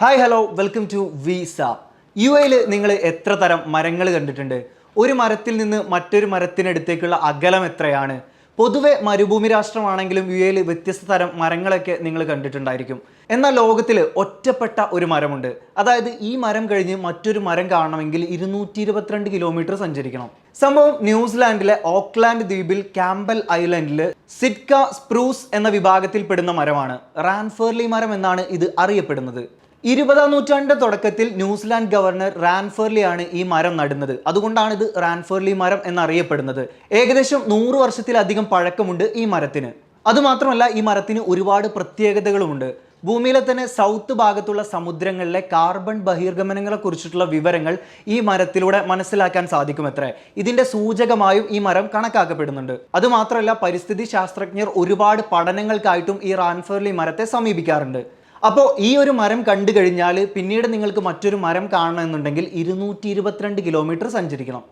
Hi hello welcome to visa U എയിൽ നിങ്ങൾ എത്ര തരം മരങ്ങൾ കണ്ടിട്ടുണ്ട്? ഒരു മരത്തിൽ നിന്ന് മറ്റൊരു മരത്തിനടുത്തേക്കുള്ള അകലം എത്രയാണ്? പൊതുവെ മരുഭൂമി രാഷ്ട്രമാണെങ്കിലും യു എയിൽ വ്യത്യസ്ത തരം മരങ്ങളൊക്കെ നിങ്ങൾ കണ്ടിട്ടുണ്ടായിരിക്കും. എന്നാൽ ലോകത്തിൽ ഒറ്റപ്പെട്ട ഒരു മരമുണ്ട്. അതായത് ഈ മരം കഴിഞ്ഞ് മറ്റൊരു മരം കാണണമെങ്കിൽ ഇരുന്നൂറ്റി ഇരുപത്തിരണ്ട് കിലോമീറ്റർ സഞ്ചരിക്കണം. സംഭവം ന്യൂസിലാൻഡിലെ ഓക്ലാൻഡ് ദ്വീപിൽ ക്യാമ്പൽ ഐലൻഡിൽ സിറ്റ്ക സ്പ്രൂസ് എന്ന വിഭാഗത്തിൽപ്പെടുന്ന മരമാണ്. റാൻഫേർലി മരം എന്നാണ് ഇത് അറിയപ്പെടുന്നത്. ഇരുപതാം നൂറ്റാണ്ടിന്റെ തുടക്കത്തിൽ ന്യൂസിലാൻഡ് ഗവർണർ റാൻഫേർലി ആണ് ഈ മരം നടുന്നത്. അതുകൊണ്ടാണ് ഇത് റാൻഫേർലി മരം എന്നറിയപ്പെടുന്നത്. ഏകദേശം നൂറ് വർഷത്തിലധികം പഴക്കമുണ്ട് ഈ മരത്തിന്. അതുമാത്രമല്ല ഈ മരത്തിന് ഒരുപാട് പ്രത്യേകതകളുമുണ്ട്. ഭൂമിയിലെ തന്നെ സൗത്ത് ഭാഗത്തുള്ള സമുദ്രങ്ങളിലെ കാർബൺ ബഹിർഗമനങ്ങളെ കുറിച്ചിട്ടുള്ള വിവരങ്ങൾ ഈ മരത്തിലൂടെ മനസ്സിലാക്കാൻ സാധിക്കും സാധിക്കുമത്രേ. ഇതിന്റെ സൂചകമായും ഈ മരം കണക്കാക്കപ്പെടുന്നുണ്ട്. അതുമാത്രമല്ല പരിസ്ഥിതി ശാസ്ത്രജ്ഞർ ഒരുപാട് പഠനങ്ങൾക്കായിട്ടും ഈ റാൻഫേർലി മരത്തെ സമീപിക്കാറുണ്ട്. അപ്പോൾ ഈ ഒരു മരം കണ്ടു കഴിഞ്ഞാൽ പിന്നീട് നിങ്ങൾക്ക് മറ്റൊരു മരം കാണണമെന്നുണ്ടെങ്കിൽ ഇരുന്നൂറ്റി കിലോമീറ്റർ സഞ്ചരിക്കണം.